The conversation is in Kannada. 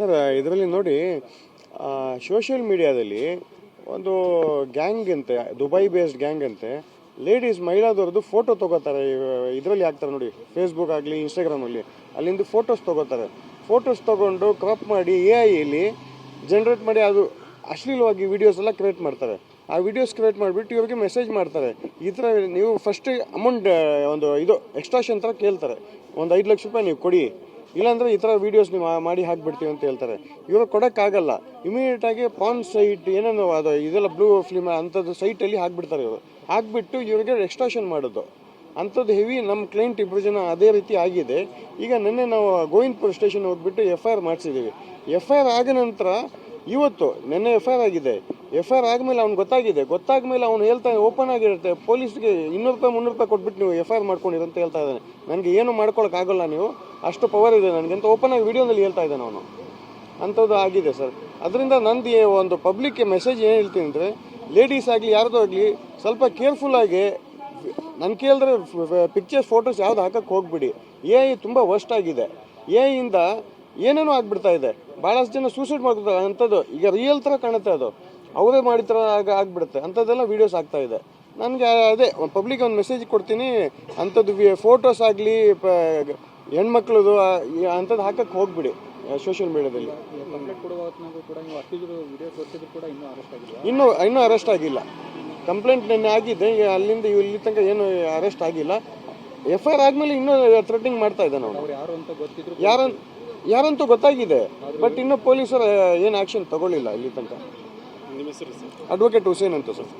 ಸರ್, ಇದರಲ್ಲಿ ನೋಡಿ ಸೋಷಿಯಲ್ ಮೀಡಿಯಾದಲ್ಲಿ ಒಂದು ಗ್ಯಾಂಗ್ ಅಂತೆ ದುಬೈ ಬೇಸ್ಡ್ ಗ್ಯಾಂಗ್ ಅಂತೆ ಲೇಡೀಸ್ ಮಹಿಳಾದವ್ರದ್ದು ಫೋಟೋ ತಗೋತಾರೆ. ಇದರಲ್ಲಿ ಹಾಕ್ತಾರೆ ನೋಡಿ ಫೇಸ್ಬುಕ್ ಆಗಲಿ ಇನ್ಸ್ಟಾಗ್ರಾಮಲ್ಲಿ ಅಲ್ಲಿಂದ ಫೋಟೋಸ್ ತಗೋತಾರೆ. ಫೋಟೋಸ್ ತಗೊಂಡು ಕ್ರಾಪ್ ಮಾಡಿ ಎ ಐಲಿ ಜನ್ರೇಟ್ ಮಾಡಿ ಅದು ಅಶ್ಲೀಲವಾಗಿ ವಿಡಿಯೋಸ್ ಎಲ್ಲ ಕ್ರಿಯೇಟ್ ಮಾಡ್ತಾರೆ. ಆ ವಿಡಿಯೋಸ್ ಕ್ರಿಯೇಟ್ ಮಾಡಿಬಿಟ್ಟು ಇವ್ರಿಗೆ ಮೆಸೇಜ್ ಮಾಡ್ತಾರೆ. ಈ ಥರ ನೀವು ಫಸ್ಟ್ ಅಮೌಂಟ್ ಒಂದು ಇದು ಎಕ್ಸ್ಟ್ರಾಷನ್ ಥರ ಕೇಳ್ತಾರೆ. ಒಂದು ಐದು ಲಕ್ಷ ರೂಪಾಯಿ ನೀವು ಕೊಡಿ. ಇಲ್ಲಾಂದ್ರೆ ಈ ಥರ ವೀಡಿಯೋಸ್ ನೀವು ಮಾಡಿ ಹಾಕ್ಬಿಡ್ತೀವಿ ಅಂತ ಹೇಳ್ತಾರೆ. ಇವಾಗ ಕೊಡೋಕ್ಕಾಗಲ್ಲ. ಇಮಿಡಿಯೇಟ್ ಆಗಿ ಪಾನ್ ಸೈಟ್ ಏನೇನು ಅದು, ಇದೆಲ್ಲ ಬ್ಲೂ ಫಿಲ್ಮ್ ಅಂಥದ್ದು ಸೈಟಲ್ಲಿ ಹಾಕ್ಬಿಡ್ತಾರೆ ಇವರು. ಹಾಕ್ಬಿಟ್ಟು ಇವರಿಗೆ ಎಕ್ಸ್ಟ್ರಾಷನ್ ಮಾಡೋದು. ಅಂಥದ್ದು ಹೆವಿ ನಮ್ಮ ಕ್ಲೈಂಟ್ ಇಬ್ಬರು ಜನ ಅದೇ ರೀತಿ ಆಗಿದೆ. ಈಗ ನಿನ್ನೆ ನಾವು ಗೋವಿಂದಪುರ ಸ್ಟೇಷನ್ ಹೋಗ್ಬಿಟ್ಟು ಎಫ್ ಐ ಆರ್ ಮಾಡಿಸಿದ್ದೀವಿ ಎಫ್ ಐ ಆರ್ ಆದ ನಂತರ ಇವತ್ತು ನಿನ್ನೆ ಎಫ್ ಐ ಆರ್ ಆಗಿದೆ. ಎಫ್ ಐ ಆರ್ ಆದಮೇಲೆ ಅವ್ನು ಗೊತ್ತಾಗಿದೆ. ಗೊತ್ತಾದ್ಮೇಲೆ ಅವ್ನು ಹೇಳ್ತಾನೆ ಓಪನ್ ಆಗಿರುತ್ತೆ. ಪೊಲೀಸ್ಗೆ ಇನ್ನೂರು ರೂಪಾಯಿ, ಮುನ್ನೂರು ರೂಪಾಯಿ ಕೊಟ್ಬಿಟ್ಟು ನೀವು ಎಫ್ ಐ ಆರ್ ಮಾಡ್ಕೊಂಡಿರಂತ ಹೇಳ್ತಾ ಇದ್ದಾನೆ. ನನಗೆ ಏನು ಮಾಡ್ಕೊಳಕ್ಕಾಗಲ್ಲ ನೀವು. ಅಷ್ಟು ಪವರ್ ಇದೆ ನನಗೆ ಅಂತ ಓಪನ್ ಆಗಿ ವಿಡಿಯೋನಲ್ಲಿ ಹೇಳ್ತಾ ಇದ್ದಾನೆ ಅವನು. ಅಂಥದ್ದು ಆಗಿದೆ ಸರ್ ಅದರಿಂದ ನಂದು ಒಂದು ಪಬ್ಲಿಕ್ಗೆ ಮೆಸೇಜ್ ಏನು ಹೇಳ್ತೀನಿ ಅಂದರೆ ಲೇಡೀಸ್ ಆಗಲಿ, ಯಾರ್ದೋ ಆಗಲಿ, ಸ್ವಲ್ಪ ಕೇರ್ಫುಲ್ಲಾಗಿ ನನ್ನ ಕೇಳಿದ್ರೆ ಪಿಕ್ಚರ್ಸ್ ಫೋಟೋಸ್ ಯಾವ್ದು ಹಾಕಕ್ಕೆ ಹೋಗ್ಬಿಡಿ. ಎ ಐ ತುಂಬ ವರ್ಸ್ಟ್ ಆಗಿದೆ. ಎ ಐಯಿಂದ ಏನೇನೋ ಆಗ್ಬಿಡ್ತಾ ಇದೆ. ಭಾಳಷ್ಟು ಜನ ಸೂಸೈಡ್ ಮಾಡ್ತಾರೆ ಅಂಥದ್ದು ಈಗ ರಿಯಲ್ ಥರ ಕಾಣುತ್ತೆ ಅದು. ಅವರೇ ಮಾಡಿದ ಥರ ಆಗ ಆಗ್ಬಿಡುತ್ತೆ. ಅಂಥದ್ದೆಲ್ಲ ವೀಡಿಯೋಸ್ ಆಗ್ತಾ ಇದೆ. ನನಗೆ ಅದೇ ಪಬ್ಲಿಕ್ ಒಂದು ಮೆಸೇಜ್ ಕೊಡ್ತೀನಿ. ಅಂಥದ್ದು ಫೋಟೋಸ್ ಆಗಲಿ ಹೆಣ್ಮಕ್ಳದು ಅಂಥದ್ದು ಹಾಕಕ್ಕೆ ಹೋಗ್ಬಿಡಿ ಸೋಷಿಯಲ್ ಮೀಡಿಯಾದಲ್ಲಿ ಕಂಪ್ಲೇಂಟ್ ಕೊಡುವ ಹೊತ್ನಾಗೂ ಕೂಡ ನೀವು ಅಕ್ಕಿದ್ರು ವಿಡಿಯೋ ತೋರಿಸಿದ್ರು ಕೂಡ ಇನ್ನೂ ಅರೆಸ್ಟ್ ಆಗಿಲ್ಲ ಇನ್ನೂ ಇನ್ನೂ ಅರೆಸ್ಟ್ ಆಗಿಲ್ಲ. ಕಂಪ್ಲೇಂಟ್ ನಿನ್ನೆ ಆಗಿದೆ ಅಲ್ಲಿಂದ ಇಲ್ಲಿ ತನಕ ಏನು ಅರೆಸ್ಟ್ ಆಗಿಲ್ಲ. ಎಫ್ ಐ ಆರ್ ಆದ್ಮೇಲೆ ಇನ್ನೂ ಥ್ರೆಟಿಂಗ್ ಮಾಡ್ತಾ ಇದ್ದಾನೆ ಅವನು. ಯಾರಂತ ಯಾರು ಅಂತ ಗೊತ್ತಿದ್ರು ಯಾರನ್ ಯಾರಂತೂ ಗೊತ್ತಾಗಿದೆ ಬಟ್ ಇನ್ನೂ ಪೊಲೀಸರು ಏನು ಆಕ್ಷನ್ ತಗೊಳ್ಳಿಲ್ಲ ಇಲ್ಲಿ ತನಕ. ನಿಮ್ಮ ಹೆಸರು ಸರ್? ಅಡ್ವೊಕೇಟ್ ಹುಸೇನ್ ಅಂತ ಸರ್.